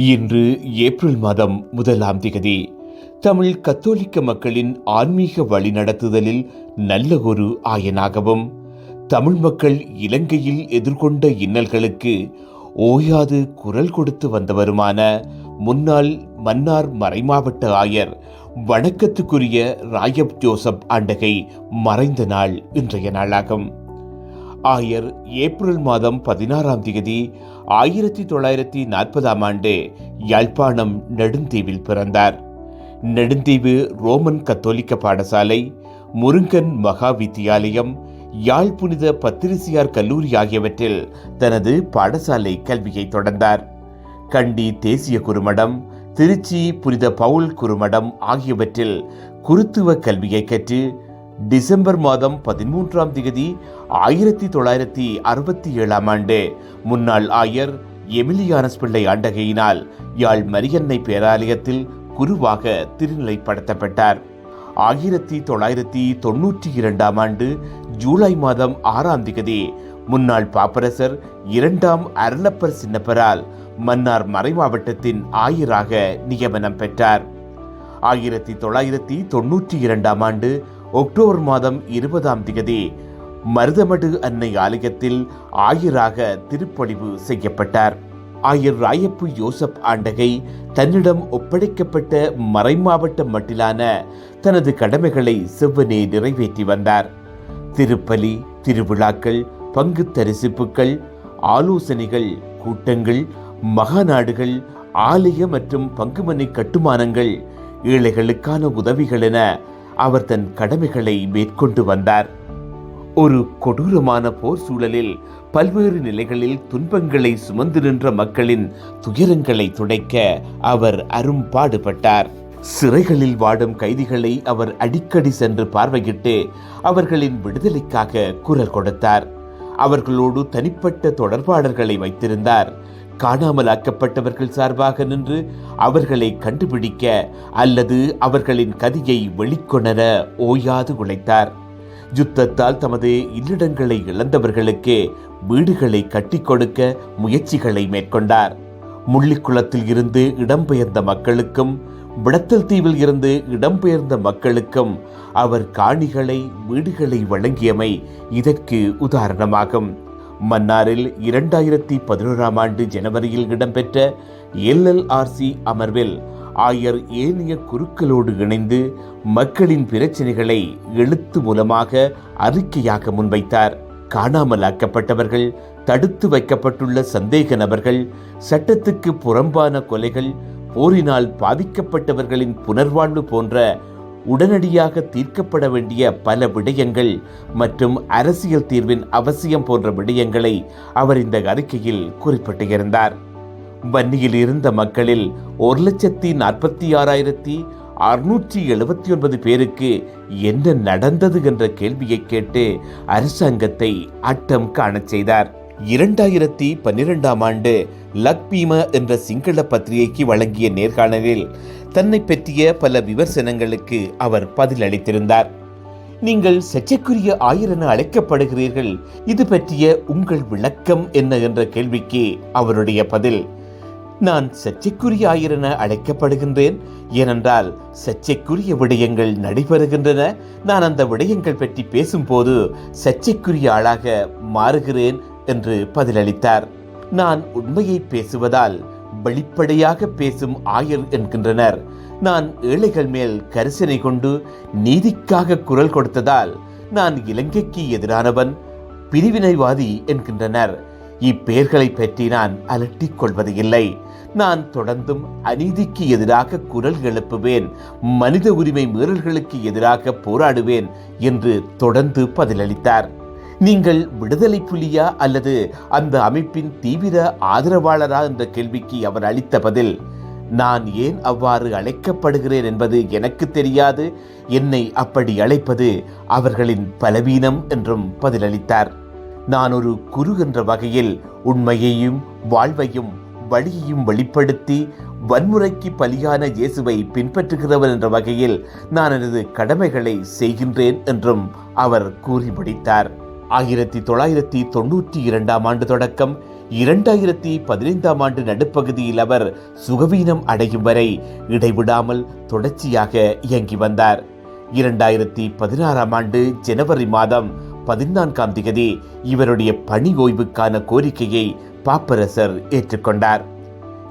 இன்று ஏப்ரல் மாதம் முதலாம் திகதி. தமிழ் கத்தோலிக்க மக்களின் ஆன்மீக வழிநடத்துதலில் நல்ல ஒரு ஆயனாகவும் தமிழ் மக்கள் இலங்கையில் எதிர்கொண்ட இன்னல்களுக்கு ஓயாது குரல் கொடுத்து வந்தவருமான முன்னாள் மன்னார் மறைமாவட்ட ஆயர் வணக்கத்துக்குரிய ராயப் ஜோசப் ஆண்டகை மறைந்த நாள் இன்றைய நாளாகும். ஆயர் ஏப்ரல் மாதம் பதினாறாம் தேதி ஆயிரத்தி தொள்ளாயிரத்தி நாற்பதாம் ஆண்டு யாழ்ப்பாணம் நெடுந்தீவில் பிறந்தார். நெடுந்தீவு ரோமன் கத்தோலிக்க பாடசாலை முருங்கன் மகா வித்தியாலயம் யாழ் புனித பத்திரிசியார் கல்லூரி ஆகியவற்றில் தனது பாடசாலை கல்வியை தொடர்ந்தார். கண்டி தேசிய குருமடம் திருச்சி புனித பவுல் குருமடம் ஆகியவற்றில் குருத்துவ கல்வியை கற்று டிசம்பர் மாதம் பதிமூன்றாம் தேதி ஆயிரத்தி தொள்ளாயிரத்தி அறுபத்தி ஏழாம் ஆண்டு. முன்னாள் ஆயர் எமிலியானஸ் பிள்ளை ஆண்டகையினால் யாழ் மரியன்னை பேராலயத்தில் குருவாக திருநிலைப்படுத்தப்பட்டார். ஆயிரத்தி தொள்ளாயிரத்தி தொன்னூற்றி இரண்டாம் ஆண்டு ஜூலை மாதம் ஆறாம் திகதி முன்னாள் பாப்பரசர் இரண்டாம் அருளப்பர் சின்னப்பரால் மன்னார் மறைமாவட்டத்தின் ஆயராக நியமனம் பெற்றார். ஆயிரத்தி தொள்ளாயிரத்தி தொன்னூற்றி இரண்டாம் ஆண்டு அக்டோபர் மாதம் இருபதாம் திகதி மருதமடு அன்னை ஆலயத்தில் ஆயராக திருப்பொழிவு செய்யப்பட்டார். ஆயர் ராயப்பு யோசப் ஆண்டகை தன்னிடம் ஒப்படைக்கப்பட்ட மறைமாவட்ட மட்டிலான தனது கடமைகளை செவ்வனே நிறைவேற்றி வந்தார். திருப்பலி திருவிழாக்கள் பங்கு தரிசிப்புகள் ஆலோசனைகள் கூட்டங்கள் மகாநாடுகள் ஆலய மற்றும் பங்குமனை கட்டுமானங்கள் ஏழைகளுக்கான உதவிகள் என அவர் தன் கடமைகளை மேற்கொண்டு வந்தார். ஒரு கொடூரமான போர் சூழலில் பல்வேறு நிலைகளில் துன்பங்களை சுமந்து நின்ற மக்களின் துயரங்களை துடைக்க அவர் அரும்பாடுபட்டார் சிறைகளில் வாடும் கைதிகளை அவர் அடிக்கடி சென்று பார்வையிட்டு அவர்களின் விடுதலைக்காக குரல் கொடுத்தார். அவர்களோடு தனிப்பட்ட தொடர்பாளர்களை வைத்திருந்தார். காணாமலாக்கப்பட்டவர்கள் சார்பாக நின்று அவர்களை கண்டுபிடிக்க அல்லது அவர்களின் கதியை வெளிக்கொணர ஓயாது உழைத்தார். யுத்தத்தால் தமது இல்லிடங்களை இழந்தவர்களுக்கு வீடுகளை கட்டி கொடுக்க முயற்சிகளை மேற்கொண்டார். முள்ளிக்குளத்தில் இருந்து இடம்பெயர்ந்த மக்களுக்கும் விடத்தல் தீவில் இருந்து இடம்பெயர்ந்த மக்களுக்கும் அவர் காணிகளை வீடுகளை வழங்கியமை இதற்கு உதாரணமாகும். மன்னாரில் இரண்டாயிரத்தி பதினோராம் ஆண்டு ஜனவரியில் இடம்பெற்ற எல்எல்ஆர்சி அமர்வில் ஆயர் ஏனைய குருக்களோடு இணைந்து மக்களின் பிரச்சனைகளை எழுத்து மூலமாக அறிக்கையாக முன்வைத்தார். காணாமலாக்கப்பட்டவர்கள் தடுத்து வைக்கப்பட்டுள்ள சந்தேக நபர்கள் சட்டத்துக்கு புறம்பான கொலைகள் போரினால் பாதிக்கப்பட்டவர்களின் புனர்வாழ்வு போன்ற உடனடியாக தீர்க்கப்பட வேண்டிய பல விடயங்கள் மற்றும் அரசியல் தீர்வின் அவசியம் போன்ற விடயங்களை அவர் இந்த அறிக்கையில் குறிப்பிட்டிருந்தார். வன்னியில் இருந்த மக்களில் ஒரு லட்சத்தி நாற்பத்தி ஆறாயிரத்தி அறுநூற்றி எழுபத்தி ஒன்பது பேருக்கு என்ன நடந்தது என்ற கேள்வியை கேட்டு அரசாங்கத்தை அட்டம் காணச் செய்தார். இரண்டாயிரத்தி பன்னிரெண்டாம் ஆண்டு லக்பீம என்ற சிங்கள பத்திரிகைக்கு வழங்கிய நேர்காணலில் தன்னை பற்றிய பல விமர்சனங்களுக்கு அவர் பதிலளித்திருந்தார் நீங்கள் சர்ச்சைக்குரிய ஆயர் என அழைக்கப்படுகிறீர்கள் இது பற்றிய உங்கள் விளக்கம் என்ன என்ற கேள்விக்கு அவருடைய பதில் நான் சர்ச்சைக்குரிய ஆயர் என அழைக்கப்படுகின்றேன் ஏனென்றால் சர்ச்சைக்குரிய விடயங்கள் நடைபெறுகின்றன. நான் அந்த விடயங்கள் பற்றி பேசும்போது சர்ச்சைக்குரிய ஆளாக மாறுகிறேன் என்று பதிலளித்தார். நான் உண்மையை பேசுவதால் வெளிப்படையாக பேசும் ஆயர் என்கின்றனர். நான் ஏழைகள் மேல் கரிசனை கொண்டு நீதிக்காக குரல் கொடுத்ததால் நான் இலங்கைக்கு எதிரானவன் பிரிவினைவாதி என்கின்றனர். இப்பெயர்களை பற்றி நான் அலட்டிக் கொள்வது இல்லை. நான் தொடர்ந்தும் அநீதிக்கு எதிராக குரல் எழுப்புவேன் மனித உரிமை மீறல்களுக்கு எதிராக போராடுவேன் என்று தொடர்ந்து பதிலளித்தார். நீங்கள் விடுதலை புலியா அல்லது அந்த அமைப்பின் தீவிர ஆதரவாளரா என்ற கேள்விக்கு அவர் அளித்த பதில் நான் ஏன் அவ்வாறு அழைக்கப்படுகிறேன் என்பது எனக்கு தெரியாது. என்னை அப்படி அழைப்பது அவர்களின் பலவீனம் என்றும் பதிலளித்தார். நான் ஒரு குரு என்ற வகையில் உண்மையையும் வாழ்வையும் வழியையும் வெளிப்படுத்தி வன்முறைக்கு பலியான இயேசுவை பின்பற்றுகிறவன் என்ற வகையில் நான் எனது கடமைகளை செய்கின்றேன் என்றும் அவர் கூறி முடித்தார். ஆயிரத்தி தொள்ளாயிரத்தி தொண்ணூற்றி இரண்டாம் ஆண்டு தொடக்கம். இரண்டாயிரத்தி பதினைந்தாம் ஆண்டு நடுப்பகுதியில் அவர் சுகவீனம் அடையும் வரை இடைவிடாமல் தொடர்ச்சியாக இயங்கி வந்தார். இரண்டாயிரத்தி பதினாறாம் ஆண்டு ஜனவரி மாதம் பதினான்காம் திகதி இவருடைய பணி ஓய்வுக்கான கோரிக்கையை பாப்பரசர் ஏற்றுக்கொண்டார்.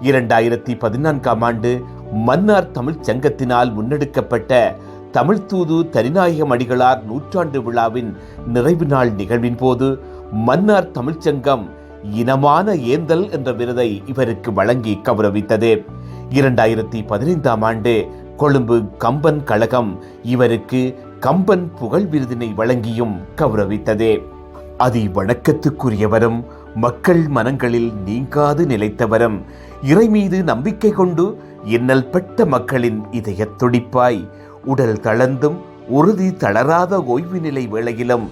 இரண்டாயிரத்தி பதினான்காம் ஆண்டு மன்னார் தமிழ்ச் சங்கத்தினால் முன்னெடுக்கப்பட்ட தமிழ் தூது தனிநாயகம் அடிகளார் நூற்றாண்டு விழாவின் நிறைவு நாள் நிகழ்வின் போது மன்னார் தமிழ்ச்சங்கம் இனமான ஏந்தல் என்ற விருதை இவருக்கு வழங்கி கௌரவித்தது. இரண்டாயிரத்தி பதினைந்தாம் ஆண்டு கொழும்பு கம்பன் கழகம் இவருக்கு கம்பன் புகழ் விருதினை வழங்கியும் கௌரவித்தது. அதி வணக்கத்துக்குரியவரும் மக்கள் மனங்களில் நீங்காது நிலைத்தவரும் இறை மீது நம்பிக்கை கொண்டு இன்னல் பட்ட மக்களின் இதயத் துடிப்பாய் உடல் தளர்ந்தும் உறுதி தளராத ஓய்வு நிலை வேளையிலும்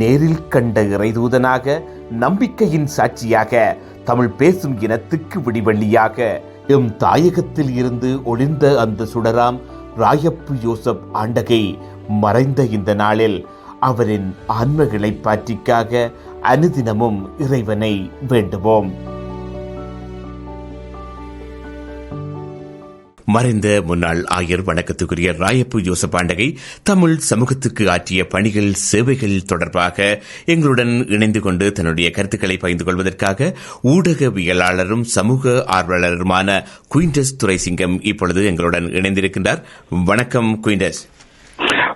நேரில் கண்ட இறைதூதனாக நம்பிக்கையின் சாட்சியாக தமிழ் பேசும் இனத்துக்கு விடிவெள்ளியாக எம் தாயகத்தில் இருந்து ஒளிந்த அந்த சுடராம் ராயப்பு யோசப் ஆண்டகை மறைந்த இந்த நாளில் அவரின் ஆன்ம பாற்றிக்காக அனுதினமும் இறைவனை வேண்டுவோம். மறைந்த முன்னாள் ஆயர் வணக்கத்துக்குரிய ராயப்பு ஆண்டகை தமிழ் சமூகத்துக்கு ஆற்றிய பணிகள் சேவைகள் தொடர்பாக எங்களுடன் இணைந்து கொண்டு தன்னுடைய கருத்துக்களை பகிர்ந்து கொள்வதற்காக ஊடகவியலாளரும் சமூக ஆர்வலருமான குயின்டஸ் துரைசிங்கம் இப்பொழுது எங்களுடன் இணைந்திருக்கின்றார். வணக்கம் குயின்டஸ்.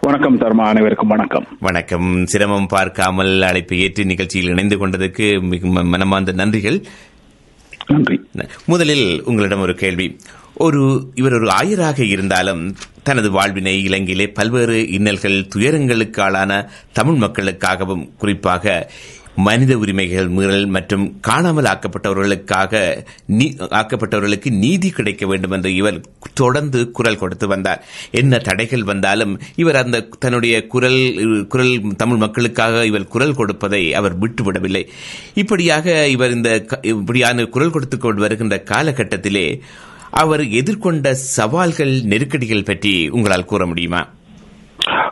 வணக்கம் தர்மா அனைவருக்கும் வணக்கம். வணக்கம். சிரமம் பார்க்காமல் அழைப்பை ஏற்று நிகழ்ச்சியில் இணைந்து கொண்டதற்கு மிக மனமார்ந்த நன்றிகள். நன்றி. முதலில் உங்களிடம் ஒரு கேள்வி. ஒரு இவர் ஒரு ஆயராக இருந்தாலும் தனது வாழ்வினை இலங்கையிலே பல்வேறு இன்னல்கள் துயரங்களுக்கு ஆளான தமிழ் மக்களுக்காகவும் குறிப்பாக மனித உரிமைகள் மீறல் மற்றும் காணாமல் ஆக்கப்பட்டவர்களுக்காக நீ- ஆக்கப்பட்டவர்களுக்கு நீதி கிடைக்க வேண்டும் என்று இவர் தொடர்ந்து குரல் கொடுத்து வந்தார். என்ன தடைகள் வந்தாலும் இவர் அந்த தன்னுடைய குரல் குரல் தமிழ் மக்களுக்காக இவர் குரல் கொடுப்பதை அவர் விட்டுவிடவில்லை. இப்படியாக இவர் இந்த க- இப்படியான குரல் கொடுத்து கொண்டு வருகின்ற காலகட்டத்திலே அவர் எதிர்கொண்ட சவால்கள் நெருக்கடிகள் பற்றி உங்களால் கூற முடியுமா?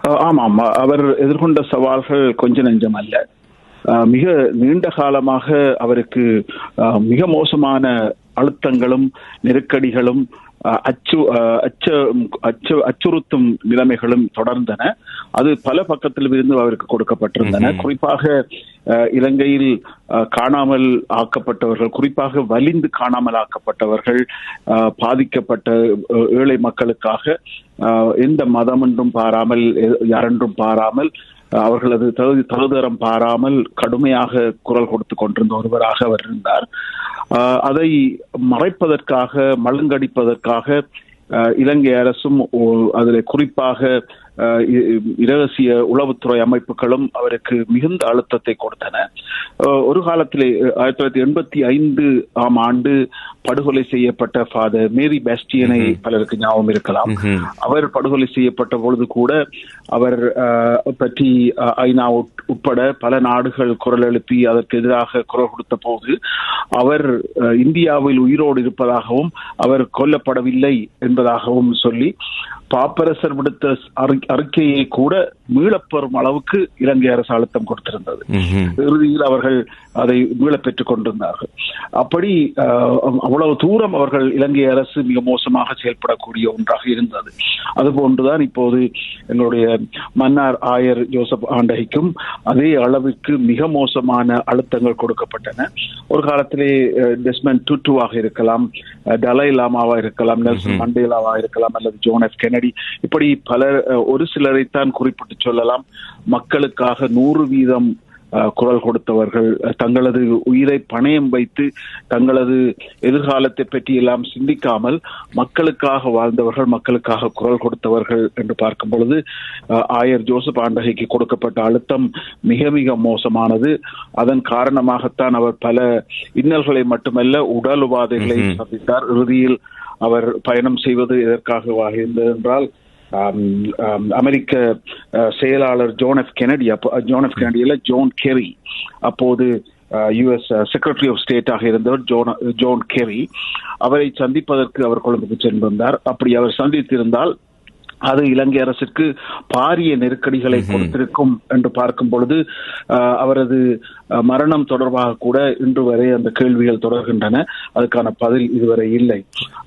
ஆமா ஆமாம். அவர் எதிர்கொண்ட சவால்கள் கொஞ்ச நெஞ்சம் அல்ல. அஹ் மிக நீண்ட காலமாக அவருக்கு அஹ் மிக மோசமான அழுத்தங்களும் நெருக்கடிகளும் அச்சு அச்ச அச்ச அச்சுறுத்தும் நிலைமைகளும் தொடர்ந்தன. அது பல பக்கத்தில் இருந்து அவருக்கு கொடுக்கப்பட்டிருந்தன. குறிப்பாக இலங்கையில் காணாமல் ஆக்கப்பட்டவர்கள் குறிப்பாக வலிந்து காணாமல் ஆக்கப்பட்டவர்கள் பாதிக்கப்பட்ட ஏழை மக்களுக்காக எந்த மதம் என்றும் பாராமல் யாரென்றும் பாராமல் அவர்களது தகுதி தகுதரம் பாராமல் கடுமையாக குரல் கொடுத்து கொண்டிருந்த ஒருவராக அவர் இருந்தார். அதை மறைப்பதற்காக மழுங்கடிப்பதற்காக அஹ் இலங்கை அரசும் ஓ- அதில் குறிப்பாக இரகசிய உளவுத்துறை அமைப்புகளும் அவருக்கு மிகுந்த அழுத்தத்தை கொடுத்தன. ஒரு காலத்திலே ஆயிரத்தி தொள்ளாயிரத்தி எண்பத்தி ஐந்து ஆம் ஆண்டு படுகொலை செய்யப்பட்ட ஃபாதர் மேரி பேஸ்டியனை பலருக்கு ஞாபகம் இருக்கலாம். அவர் படுகொலை செய்யப்பட்ட பொழுது கூட அவர் பற்றி ஐநா உட்- உட்பட பல நாடுகள் குரல் எழுப்பி அதற்கு எதிராக குரல் கொடுத்த போது அவர் இந்தியாவில் உயிரோடு இருப்பதாகவும் அவர் கொல்லப்படவில்லை என்பதாகவும் சொல்லி பாப்பரசர் விடுத்த அறி- அறிக்கையை கூட மீளப்பெறும் அளவுக்கு இலங்கை அரசு அழுத்தம் கொடுத்திருந்தது. இறுதியில் அவர்கள் அதை மீளப் பெற்றுக் கொண்டிருந்தார்கள். அப்படி அவ்வளவு தூரம் அவர்கள் இலங்கை அரசு மிக மோசமாக செயல்படக்கூடிய ஒன்றாக இருந்தது. அதுபோன்றுதான் இப்போது எங்களுடைய மன்னார் ஆயர் ஜோசப் ஆண்டகைக்கும் அதே அளவிற்கு மிக மோசமான அழுத்தங்கள் கொடுக்கப்பட்டன. ஒரு காலத்திலே டெஸ்மண்ட் டுட்டுவாக இருக்கலாம் டலை லாமாவா இருக்கலாம் நெல்சன் மண்டேலாவா இருக்கலாம் அல்லது ஜோன் எஃப் கெனடி இப்படி பலர் ஒரு சிலரைத்தான் குறிப்பிட்டு சொல்லலாம். மக்களுக்காக நூறு வீதம் குரல் கொடுத்தவர்கள் தங்களது உயிரை பணயம் வைத்து தங்களது எதிர்காலத்தை பற்றி எல்லாம் சிந்திக்காமல் மக்களுக்காக வாழ்ந்தவர்கள் மக்களுக்காக குரல் கொடுத்தவர்கள் என்று பார்க்கும் பொழுது ஆயர் ஜோசப் ஆண்டகைக்கு கொடுக்கப்பட்ட அழுத்தம் மிக மிக மோசமானது. அதன் காரணமாகத்தான் அவர் பல இன்னல்களை மட்டுமல்ல உடல் உபாதைகளை. சந்தித்தார். இறுதியில் அவர் பயணம் செய்வது எதற்காக இருந்தது என்றால் அமெரிக்க அஹ், செயலாளர் ஜோன் எஃப் கெனடி அப்போ ஜோன் எஃப் கெனடியில் ஜோன் கெரி அப்போது யுஎஸ் செக்ரட்டரி ஆஃப் ஸ்டேட்டாக இருந்தவர் ஜோன் ஜோன் கெரி. அவரை சந்திப்பதற்கு அவர் கொழும்புக்கு சென்றிருந்தார் அப்படி அவர் சந்தித்திருந்தால் அது இலங்கை அரசுக்கு பாரிய நெருக்கடிகளை கொடுத்திருக்கும் என்று பார்க்கும் பொழுது அவரது மரணம் தொடர்பாக கூட இன்று வரை அந்த கேள்விகள் தொடர்கின்றன. அதுக்கான பதில் இதுவரை இல்லை.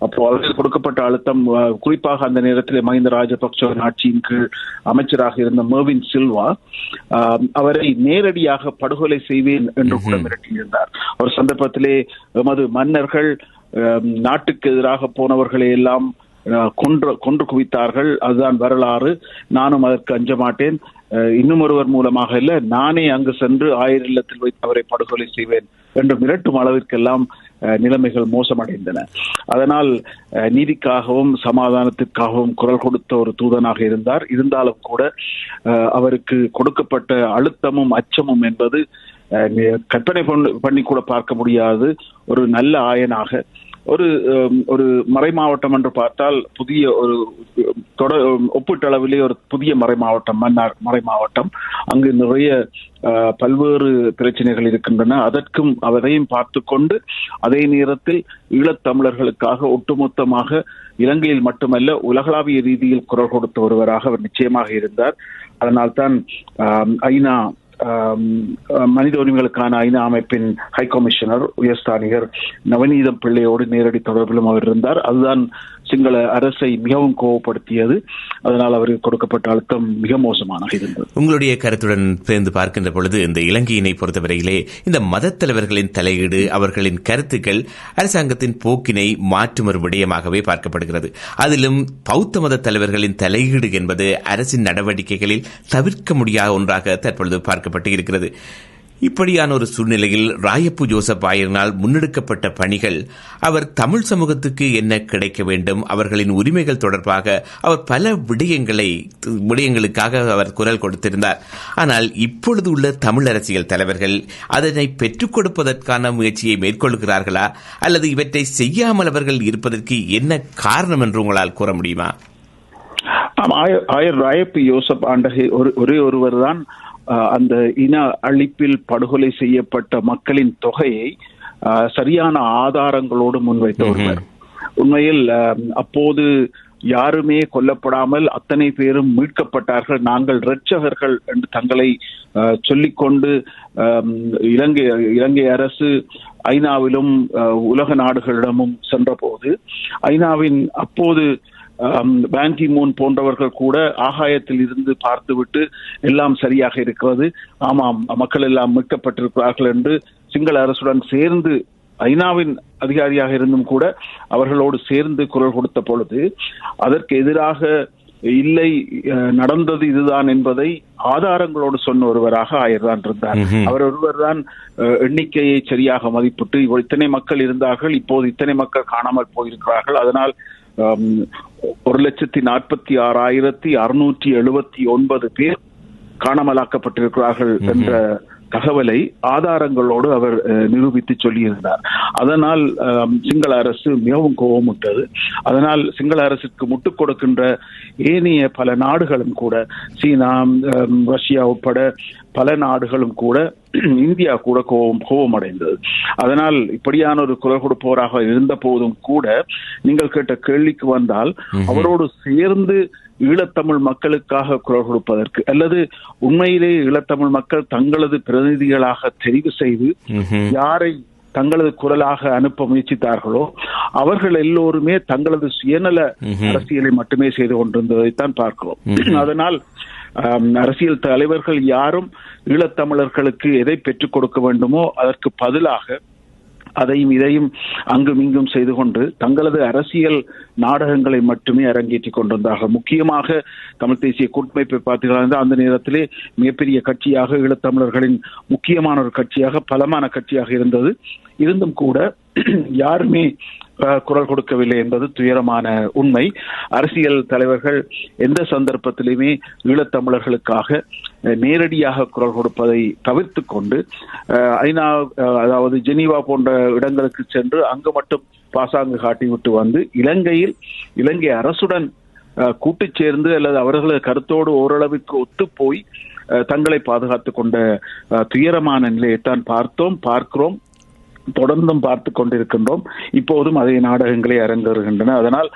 அப்போ அவருக்கு கொடுக்கப்பட்ட அழுத்தம் குறிப்பாக அந்த நேரத்தில் மஹிந்த ராஜபக்சவின் ஆட்சியின் கீழ் அமைச்சராக இருந்த மேவின் சில்வா அவரை நேரடியாக படுகொலை செய்வேன் என்று கூட மிரட்டியிருந்தார். ஒரு சந்தர்ப்பத்திலே எமது மன்னர்கள் நாட்டுக்கு எதிராக போனவர்களை எல்லாம் கொன்று கொன்று குவித்தார்கள். அதுதான் வரலாறு. நானும் அதற்கு அஞ்ச மாட்டேன். இன்னும் ஒருவர் மூலமாக இல்ல. நானே அங்கு சென்று ஆயிரம் இல்லத்தில் வைத்து அவரை படுகொலை செய்வேன் என்று மிரட்டும் அளவிற்கெல்லாம் அஹ், நிலைமைகள் மோசமடைந்தன. அதனால் நீதிக்காகவும் சமாதானத்திற்காகவும் குரல் கொடுத்த ஒரு தூதனாக இருந்தார். இருந்தாலும் கூட அவருக்கு கொடுக்கப்பட்ட அழுத்தமும் அச்சமும் என்பது கற்பனை பண்ண- பண்ணி கூட பார்க்க முடியாது. ஒரு நல்ல ஆயனாக ஒரு um, ஒரு மறை மாவட்டம் என்று பார்த்தால் புதிய ஒரு தொட um, ஒப்பீட்டளவிலே ஒரு புதிய மறை மாவட்டம் மன்னார் மறை மாவட்டம். அங்கு நிறைய பல்வேறு பிரச்சனைகள் இருக்கின்றன. அதற்கும் அவரையும் பார்த்து கொண்டு அதே நேரத்தில் ஈழத்தமிழர்களுக்காக ஒட்டுமொத்தமாக இலங்கையில் மட்டுமல்ல உலகளாவிய ரீதியில் குரல் கொடுத்த ஒருவராக அவர் நிச்சயமாக இருந்தார். அதனால்தான் ஐநா மனித உரிமைகளுக்கான ஐநா அமைப்பின் ஹை கமிஷனர் உயர்ஸ்தானிகர் நவநீதம் பிள்ளையோடு நேரடி தொடர்பிலும் அவர் இருந்தார். அதுதான் சிங்கள அரசை மிகவும் கோவப்படுத்தியது. அதனால் அவருக்கு கொடுக்கப்பட்ட அழுத்தம் மிக மோசமானது இருந்தது. உங்களுடைய கருத்துடன் சேர்ந்து பார்க்கின்ற பொழுது இந்த இலங்கையினை பொறுத்தவரையிலே இந்த மத தலைவர்களின் தலையீடு அவர்களின் கருத்துக்கள் அரசாங்கத்தின் போக்கினை மாற்றும் ஒரு விடயமாகவே பார்க்கப்படுகிறது. அதிலும் பௌத்த மத தலைவர்களின் தலையீடு என்பது அரசின் நடவடிக்கைகளில் தவிர்க்க முடியாத ஒன்றாக தற்பொழுது பார்க்கப்பட்டு இருக்கிறது. இப்படியான ஒரு சூழ்நிலையில் ராயப்பு ஜோசப் ஆயரினால் முன்னெடுக்கப்பட்ட பணிகள் அவர் தமிழ் சமூகத்துக்கு என்ன கிடைக்க வேண்டும் அவர்களின் உரிமைகள் தொடர்பாக அவர் பல விடயங்களை விடயங்களுக்காக அவர் குரல் கொடுத்திருந்தார். ஆனால் இப்பொழுது உள்ள தமிழ் அரசியல் தலைவர்கள் அதனை பெற்றுக் கொடுப்பதற்கான முயற்சியை மேற்கொள்கிறார்களா? அல்லது இவற்றை செய்யாமல் அவர்கள் இருப்பதற்கு என்ன காரணம் என்று உங்களால் கூற முடியுமா? ஆயர் ராயப்பு யோசப் ஆண்டகை ஒரு ஒரே ஒருவர் தான் அந்த இன அழிப்பில் படுகொலை செய்யப்பட்ட மக்களின் தொகையை சரியான ஆதாரங்களோடு முன்வைத்த ஒருவர். உண்மையில் அப்போது யாருமே கொல்லப்படாமல் அத்தனை பேரும் மீட்கப்பட்டார்கள். நாங்கள் இரட்சகர்கள் என்று தங்களை சொல்லிக்கொண்டு இலங்கை இலங்கை அரசு ஐநாவிலும் உலக நாடுகளிடமும் சென்றபோது ஐநாவின் அப்போது ஆம், பான் கி மூன் போன்றவர்கள் கூட ஆகாயத்தில் இருந்து பார்த்துவிட்டு எல்லாம் சரியாக இருக்கிறது ஆமாம் மக்கள் எல்லாம் மீட்கப்பட்டிருக்கிறார்கள் என்று சிங்கள அரசுடன் சேர்ந்து ஐநாவின் அதிகாரியாக இருந்தும் கூட அவர்களோடு சேர்ந்து குரல் கொடுத்த பொழுது அதற்கு எதிராக இல்லை நடந்தது இதுதான் என்பதை ஆதாரங்களோடு சொன்ன ஒருவராக ஆயர்தான் இருந்தார் ம்ஹும். அவர் ஒருவர் தான் எண்ணிக்கையை சரியாக மதிப்பிட்டு இத்தனை மக்கள் இருந்தார்கள் இப்போது இத்தனை மக்கள் காணாமல் போயிருக்கிறார்கள் அதனால் ஒரு லட்சத்தி நாற்பத்தி ஆறாயிரத்தி அறுநூற்றி எழுபத்தி ஒன்பது பேர் காணாமலாக்கப்பட்டிருக்கிறார்கள் என்ற தகவலை ஆதாரங்களோடு அவர் நிரூபித்து சொல்லியிருந்தார். அதனால் சிங்கள அரசு மிகவும் கோபமுட்டது அதனால் சிங்கள அரசுக்கு முட்டுக் கொடுக்கின்ற ஏனைய பல நாடுகளும் கூட சீனா ரஷ்யா உட்பட பல நாடுகளும் கூட இந்தியா கூட கோபம் கோபமடைந்தது. அதனால் இப்படியான ஒரு குரல் கொடுப்பவராக இருந்த போதும் கூட நீங்கள் கேட்ட கேள்விக்கு வந்தால் அவரோடு சேர்ந்து ஈழத்தமிழ் மக்களுக்காக குரல் கொடுப்பதற்கு அல்லது உண்மையிலே ஈழத்தமிழ் மக்கள் தங்களது பிரதிநிதிகளாக தெரிவு செய்து. யாரை தங்களது குரலாக அனுப்ப முயற்சித்தார்களோ அவர்கள் எல்லோருமே தங்களது சுயநல. அரசியலை மட்டுமே செய்து கொண்டிருந்ததைத்தான் பார்க்கிறோம் அதனால் அரசியல் தலைவர்கள் யாரும் ஈழத்தமிழர்களுக்கு எதை பெற்றுக் கொடுக்க வேண்டுமோ அதற்கு பதிலாக அதையும் இதையும் அங்கும் இங்கும் செய்து கொண்டு தங்களது அரசியல் நாடகங்களை மட்டுமே அரங்கேற்றிக் கொண்டிருந்தார்கள் முக்கியமாக தமிழ் தேசிய கூட்டமைப்பை பார்த்தீர்கள் அந்த நேரத்திலே மிகப்பெரிய கட்சியாக ஈழத்தமிழர்களின் முக்கியமான ஒரு கட்சியாக பலமான கட்சியாக இருந்தது. இருந்தும் கூட யாருமே குரல் கொடுக்கவில்லை என்பது துயரமான உண்மை. அரசியல் தலைவர்கள் எந்த சந்தர்ப்பத்திலுமே ஈழத்தமிழர்களுக்காக நேரடியாக குரல் கொடுப்பதை தவிர்த்து கொண்டு ஐநா அதாவது ஜெனீவா போன்ற இடங்களுக்கு சென்று அங்கு மட்டும் பாசாங்கு காட்டிவிட்டு வந்து இலங்கையில் இலங்கை அரசுடன் கூட்டு சேர்ந்து அல்லது அவர்களது கருத்தோடு ஓரளவுக்கு ஒத்து போய் தங்களை பாதுகாத்து கொண்ட துயரமான நிலையைத்தான் பார்த்தோம் பார்க்கிறோம். தொடர்ந்தும் பார்த்து கொண்டிருக்கின்றோம். இப்போதும் அதே நாடகங்களே அரங்கேறுகின்றன. அதனால்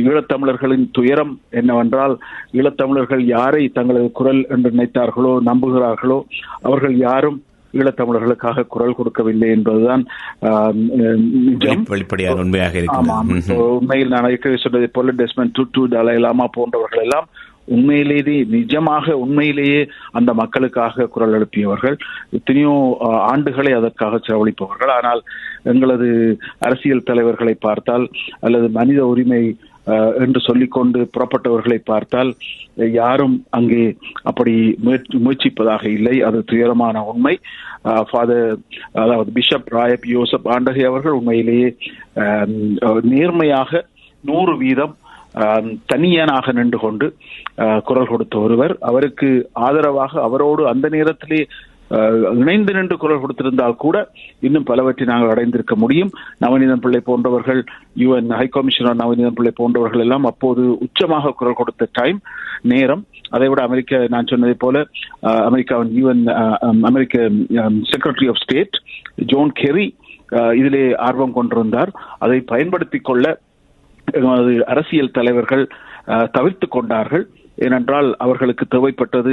ஈழத்தமிழர்களின் துயரம் என்னவென்றால் ஈழத்தமிழர்கள் யாரை தங்களது குரல் என்று நினைத்தார்களோ நம்புகிறார்களோ அவர்கள் யாரும் ஈழத்தமிழர்களுக்காக குரல் கொடுக்கவில்லை என்பதுதான் வெளிப்படையான உண்மையாக இப்போ உண்மையில் நான் ஏற்கனவே சொன்னதை போல டெஸ்மன் டுட்டு தலை லாமா போன்றவர்கள் எல்லாம் உண்மையிலேயே நிஜமாக உண்மையிலேயே அந்த மக்களுக்காக குரல் எழுப்பியவர்கள் எத்தனையோ ஆண்டுகளை அதற்காக செலவழிப்பவர்கள். ஆனால் எங்களது அரசியல் தலைவர்களை பார்த்தால் அல்லது மனித உரிமை என்று சொல்லிக்கொண்டு புறப்பட்டவர்களை பார்த்தால் யாரும் அங்கே அப்படி முயற்சி முயற்சிப்பதாக இல்லை. அது துயரமான உண்மை. ஃபாதர் அதாவது பிஷப் ராயப் யோசப் ஆண்டகை அவர்கள் உண்மையிலேயே நேர்மையாக நூறு வீதம் தனியனாக நின்று கொண்டு குரல் கொடுத்த ஒருவர் அவருக்கு ஆதரவாக அவரோடு அந்த நேரத்திலே இணைந்து நின்று குரல் கொடுத்திருந்தால் கூட இன்னும் பலவற்றை நாங்கள் அடைந்திருக்க முடியும். நவநீதம் பிள்ளை போன்றவர்கள் யுஎன் ஹை கமிஷனர் நவநீதம் பிள்ளை போன்றவர்கள் எல்லாம் அப்போது உச்சமாக குரல் கொடுத்த டைம் நேரம். அதை விட அமெரிக்க நான் சொன்னதை போல அமெரிக்காவின் UN America secretary of state John Kerry இதிலே ஆர்வம் கொண்டிருந்தார். அதை பயன்படுத்திக் கொள்ள எமது அரசியல் தலைவர்கள் தவிர்த்து கொண்டார்கள். ஏனென்றால் அவர்களுக்கு தேவைப்பட்டது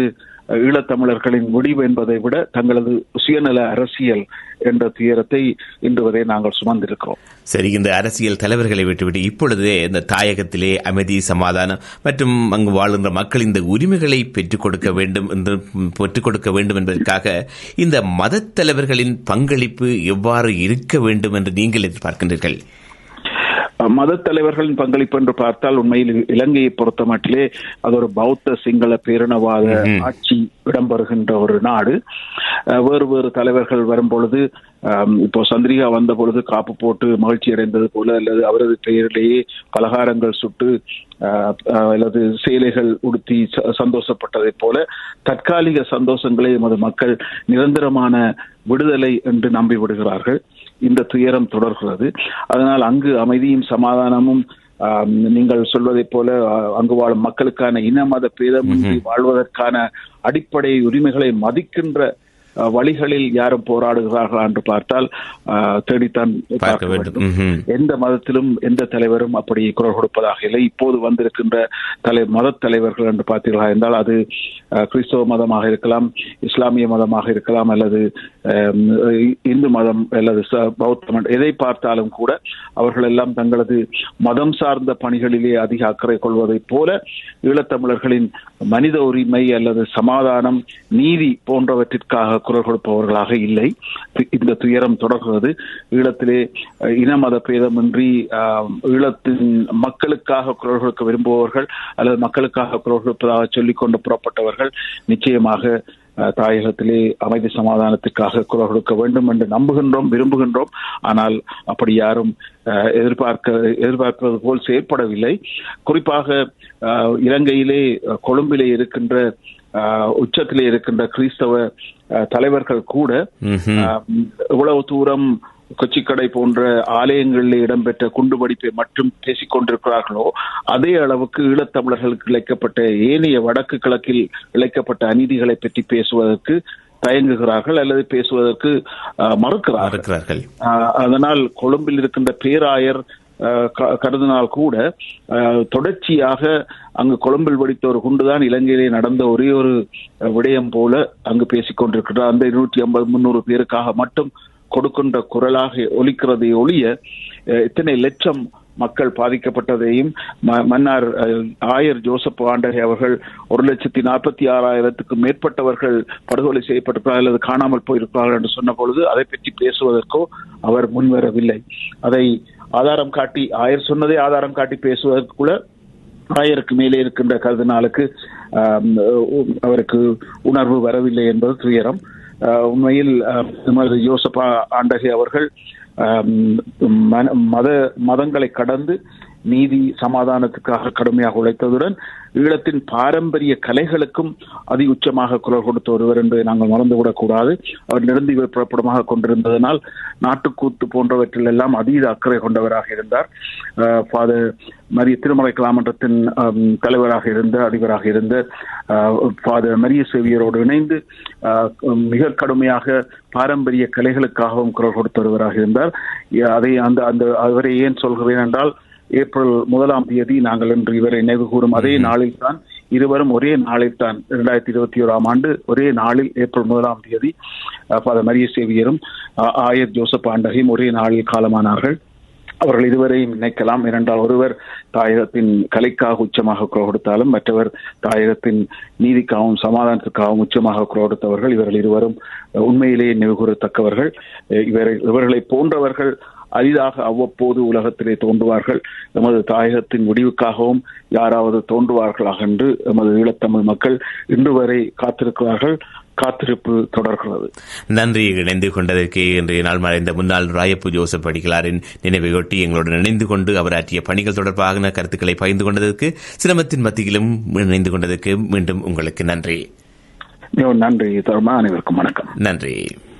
ஈழத்தமிழர்களின் முடிவு என்பதை விட தங்களது சுயநல அரசியல் என்ற துயரத்தை இன்று வரை நாங்கள் சுமந்திருக்கிறோம். சரி இந்த அரசியல் தலைவர்களை விட்டுவிட்டு இப்பொழுதே இந்த தாயகத்திலே அமைதி சமாதானம் மற்றும் அங்கு வாழுகின்ற மக்கள் இந்த உரிமைகளை பெற்றுக் கொடுக்க வேண்டும் என்று பெற்றுக் கொடுக்க வேண்டும் என்பதற்காக இந்த மதத் தலைவர்களின் பங்களிப்பு எவ்வாறு இருக்க வேண்டும் என்று நீங்கள் எதிர்பார்க்கின்றீர்கள்? மத தலைவர்களின் பங்களிப்பு என்று பார்த்தால் உண்மையில் இலங்கையை பொறுத்த மட்டிலே அது ஒரு பௌத்த சிங்கள பேரினவாத ஆட்சி இடம்பெறுகின்ற ஒரு நாடு. வேறு வேறு தலைவர்கள் வரும் பொழுது ஆம், இப்போ சந்திரிகா வந்த பொழுது காப்பு போட்டு மகிழ்ச்சி அடைந்தது போல அல்லது அவரது பெயரிலேயே பலகாரங்கள் சுட்டு அல்லது சேலைகள் உடுத்தி ச- சந்தோஷப்பட்டதைப் போல தற்காலிக சந்தோஷங்களை எமது மக்கள் நிரந்தரமான விடுதலை என்று நம்பி விடுகிறார்கள் இந்த துயரம் தொடர்கிறது. அதனால் அங்கு அமைதியும் சமாதானமும் நீங்கள் சொல்வதைப் போல அங்கு வாழும் மக்களுக்கான இன மத பேதமின்றி வாழ்வதற்கான அடிப்படை உரிமைகளை மதிக்கின்ற வழிகளில் யாரும் போராடுகிறார்களா என்று பார்த்தால் தேடித்தான் பார்க்க வேண்டும். எந்த மதத்திலும் எந்த தலைவரும் அப்படி குரல் கொடுப்பதாக இல்லை. இப்போது வந்திருக்கின்ற தலை மத தலைவர்கள் என்று பார்த்தீர்களா என்றால் அது கிறிஸ்தவ மதமாக இருக்கலாம் இஸ்லாமிய மதமாக இருக்கலாம் அல்லது இந்து மதம் அல்லது ச- பௌத்த மதம் எதை பார்த்தாலும் கூட அவர்கள் எல்லாம் தங்களது மதம் சார்ந்த பணிகளிலே அதிக அக்கறை கொள்வதைப் போல ஈழத்தமிழர்களின் மனித உரிமை அல்லது சமாதானம் நீதி போன்றவற்றிற்காக குரல் கொடுப்பவர்களாக இல்லை. இந்த துயரம் தொடர்கிறது. ஈழத்திலே இன மத பேதமின்றி ஈழத்தின் மக்களுக்காக குரல் கொடுக்க விரும்புபவர்கள் அல்லது மக்களுக்காக குரல் கொடுப்பதாக சொல்லிக்கொண்டு புறப்பட்டவர்கள் நிச்சயமாக அஹ், தாயகத்திலே அமைதி சமாதானத்துக்காக குரல் கொடுக்க வேண்டும் என்று நம்புகின்றோம் விரும்புகின்றோம். ஆனால் அப்படி யாரும் அஹ், எதிர்பார்க்க எதிர்பார்ப்பது போல் செயற்படவில்லை. குறிப்பாக அஹ், இலங்கையிலே கொழும்பிலே இருக்கின்ற உச்சத்திலே இருக்கின்ற கிறிஸ்தவ தலைவர்கள் கூட இவ்வளவு தூரம் கொச்சிக்கடை போன்ற ஆலயங்களில் இடம்பெற்ற குண்டுவெடிப்பை மட்டும் பேசிக் கொண்டிருக்கிறார்களோ அதே அளவுக்கு ஈழத்தமிழர்களுக்கு இழைக்கப்பட்ட ஏனைய வடக்கு கிழக்கில் இழைக்கப்பட்ட அநீதிகளை பற்றி பேசுவதற்கு தயங்குகிறார்கள் அல்லது பேசுவதற்கு மறுக்கிறார்கள். அதனால் கொழும்பில் இருக்கின்ற பேராயர் கருதினால் கூட ஆஹ் தொடர்ச்சியாக அங்கு கொழும்பில் வெடித்த ஒரு குண்டுதான் இலங்கையிலே நடந்த ஒரே ஒரு விடயம் போல அங்கு பேசிக் கொண்டிருக்கிறார். அந்த இருநூற்றி ஐம்பது முன்னூறு பேருக்காக மட்டும் கொடுக்கின்ற குரலாக ஒலிக்கிறதை ஒழிய அஹ், இத்தனை லட்சம் மக்கள் பாதிக்கப்பட்டதையும் ம- மன்னார் ஆயர் ஜோசப் ஆண்டகை அவர்கள் ஒரு லட்சத்தி நாற்பத்தி ஆறாயிரத்துக்கும் மேற்பட்டவர்கள் படுகொலை செய்யப்பட்டிருக்கிறார்கள் அல்லது காணாமல் போயிருக்கிறார்கள் என்று சொன்ன பொழுது அதை பற்றி பேசுவதற்கோ அவர் முன்வரவில்லை. அதை ஆதாரம் காட்டி ஆயர் சொன்னதை ஆதாரம் காட்டி பேசுவதற்குள்ள ஆயருக்கு மேலே இருக்கின்ற கருதினாலுக்கு அவருக்கு உணர்வு வரவில்லை என்பது துயரம். ஆஹ், உண்மையில் ஆஹ், யோசப்பா ஆண்டகை அவர்கள் மத மதங்களை கடந்து நீதி சமாதானத்துக்காக கடுமையாக உழைத்ததுடன் ஈழத்தின் பாரம்பரிய கலைகளுக்கும் அதி உச்சமாக குரல் கொடுத்த ஒருவர் என்பதை நாங்கள் மறந்துவிடக் கூடாது. அவர் நிரந்தி புறப்படமாக கொண்டிருந்ததனால் நாட்டுக்கூத்து போன்றவற்றில் எல்லாம் அதீத அக்கறை கொண்டவராக இருந்தார். ஃபாதர் மரிய திருமலை கலாமன்றத்தின் தலைவராக இருந்த அதிபராக இருந்த ஃபாதர் மரிய சேவியரோடு இணைந்து மிக கடுமையாக பாரம்பரிய கலைகளுக்காகவும் குரல் கொடுத்த ஒருவராக இருந்தார். அதை அந்த அந்த அவரை ஏன் சொல்கிறேன் என்றால் ஏப்ரல் முதலாம் தேதி நாங்கள் இன்று இவரை நினைவு கூறும். அதே நாளில் தான் இருவரும் ஒரே நாளில் தான் இரண்டாயிரத்தி இருபத்தி ஓராம் ஆண்டு ஒரே நாளில் ஏப்ரல் முதலாம் தேதி ஃபாதர் மரிய சேவியரும் ஆயர் ஜோசப் ஆண்டகையும் ஒரே நாளில் காலமானார்கள். அவர்கள் இருவரையும் நினைக்கலாம் ஏனென்றால் ஒருவர் தாயகத்தின் கலைக்காக உச்சமாக குரல் கொடுத்தாலும் மற்றவர் தாயகத்தின் நீதிக்காகவும் சமாதானத்துக்காகவும் உச்சமாக குரல் கொடுத்தவர்கள் இவர்கள் இருவரும் உண்மையிலேயே நினைவுகூரத்தக்கவர்கள் அஹ், இவரை இவர்களை போன்றவர்கள் அரிதாக அவ்வப்போது உலகத்திலே தோன்றுவார்கள். எமது தாயகத்தின் முடிவுக்காகவும் யாராவது தோன்றுவார்களாக என்று எமது ஈழத்தமிழ் மக்கள் இன்று வரை காத்திருக்கிறார்கள். காத்திருப்பு தொடர்கிறது. நன்றி. இணைந்து கொண்டதற்கு இன்றைய நாள் மறைந்த முன்னாள் ராயப்பு ஜோசப் அடிகளாரின் நினைவையொட்டி எங்களுடன் இணைந்து கொண்டு அவர் ஆற்றிய பணிகள் தொடர்பான கருத்துக்களை பகிர்ந்து கொண்டதற்கு சிரமத்தின் மத்தியிலும் இணைந்து கொண்டதற்கு மீண்டும் உங்களுக்கு நன்றி. நன்றி. தர்மா அனைவருக்கும் வணக்கம். நன்றி.